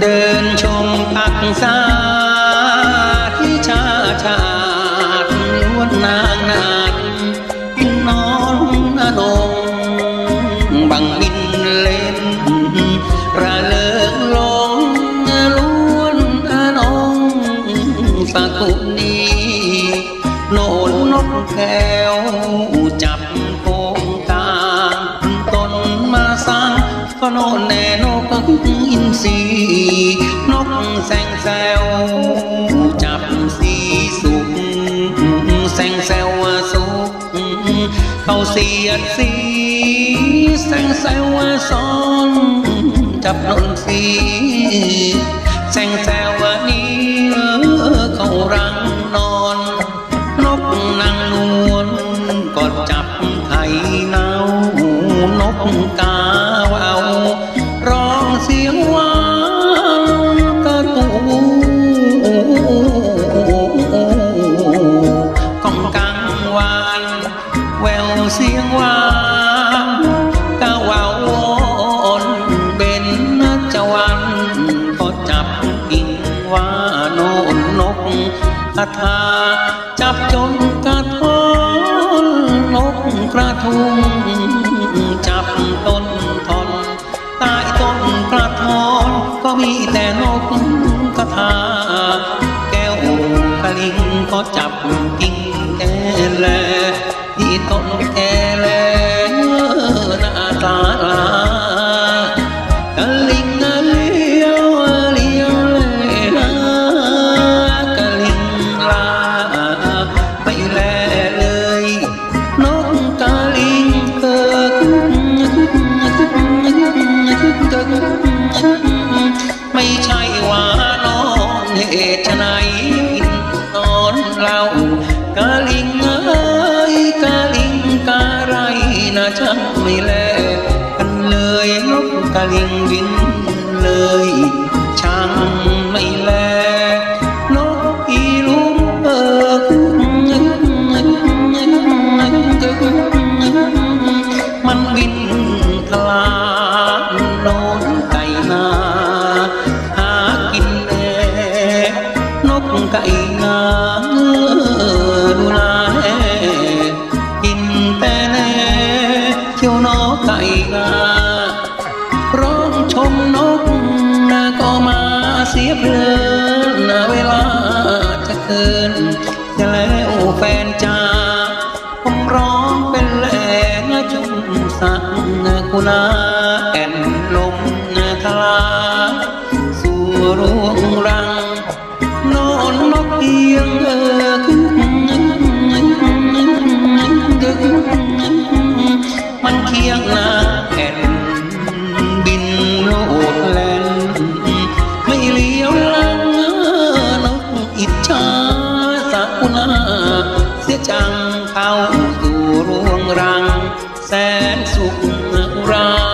เดินชมพักษาที่ชาชาดล้วนนางนาดนอนอนงบังบินเล่นระเลิกลงล้วนอนงสกุนีโนนนกแก้ว ก็โนนแน่นกอินทรีนกแสงแซวจับสีสุกแสงแซวสุกเขาเสียดสีแสงแซวซ้อนจับนนสีแสงแซวนี้เขารังนอน นกนางนวลก็จับไข่เน่านกกา กระท้อนนกกระทุงจับต้นทอนใต้ต้นกระท้อนก็มีแต่นกกระทา แก้วกะลิงก็จับกิ่งแอแล ไก่นาดูนาแน่กินแต่แน่เที่ยวนกไก่นาร้องชมนกนาก็มาเสียเพลินนาเวลาจะเกินจะแล้วแฟนจ้าผมร้องเป็นแหล่จุมสักกุณาแอนล เข้าสู่รวงรัง แสนสุขอุรา